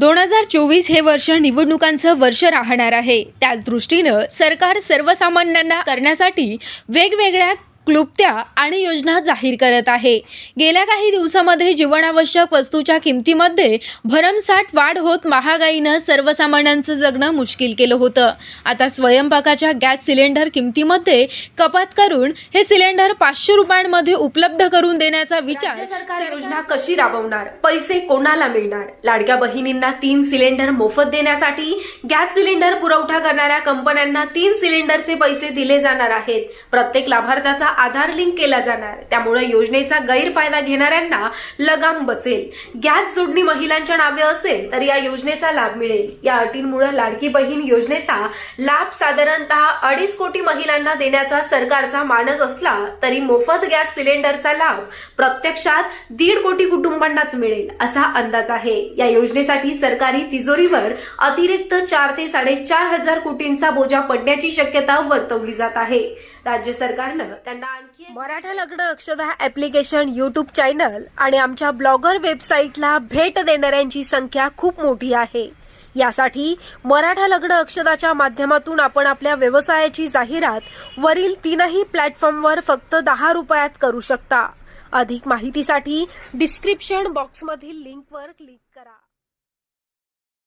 दोन हजार चोवीस हे वर्ष निवडणुकांचं वर्ष राहणार आहे. त्याच दृष्टीनं सरकार सर्वसामान्यांना करण्यासाठी वेगवेगळ्या क्लुप्त्या आणि योजना जाहीर करत आहे. गेल्या काही दिवसामध्ये जीवनावश्यक वस्तूच्या किमतीमध्ये भरमसाठ वाढ होत महागाईनं सर्वसामान्यांचं जगणं मुश्किल केलं होतं. आता स्वयंपाकाच्या गॅस सिलेंडर किमतीमध्ये कपात करून हे सिलेंडर पाचशे रुपयांमध्ये उपलब्ध करून देण्याचा विचार सरकार योजना कशी राबवणार? पैसे कोणाला मिळणार? लाडक्या बहिणींना तीन सिलेंडर मोफत देण्यासाठी गॅस सिलेंडर पुरवठा करणाऱ्या कंपन्यांना तीन सिलेंडरचे पैसे दिले जाणार आहेत. प्रत्येक लाभार्थ्याचा आधार लिंक केला जाणार. त्यामुळे योजनेचा गैरफायदा घेणाऱ्यांना लगाम बसेल. गॅस जोडणी महिलांच्या नावे असेल तर या योजनेचा लाभ मिळेल. या अटींमुळे लाडकी बहीण योजनेचा लाभ साधारणतः अडीच कोटी महिलांना देण्याचा सरकारचा मानस असला तरी मोफत गॅस सिलेंडरचा लाभ प्रत्यक्षात दीड कोटी कुटुंबांनाच मिळेल असा अंदाज आहे. या योजनेसाठी सरकारी तिजोरीवर अतिरिक्त चार ते साडेचार हजार कोटींचा बोजा पडण्याची शक्यता वर्तवली जात आहे. राज्य सरकारनं त्यांना आणखी मराठा लग्न अक्षदा ऍप्लिकेशन युट्यूब चॅनल आणि आमच्या ब्लॉगर वेबसाईटला भेट देणाऱ्यांची संख्या खूप मोठी आहे. यासाठी मराठा लग्न अक्षदाच्या माध्यमातून आपण आपल्या व्यवसायाची जाहिरात वरील तीनही प्लॅटफॉर्मवर फक्त दहा रुपयात करू शकता. अधिक माहितीसाठी डिस्क्रिप्शन बॉक्समधील लिंकवर क्लिक करा.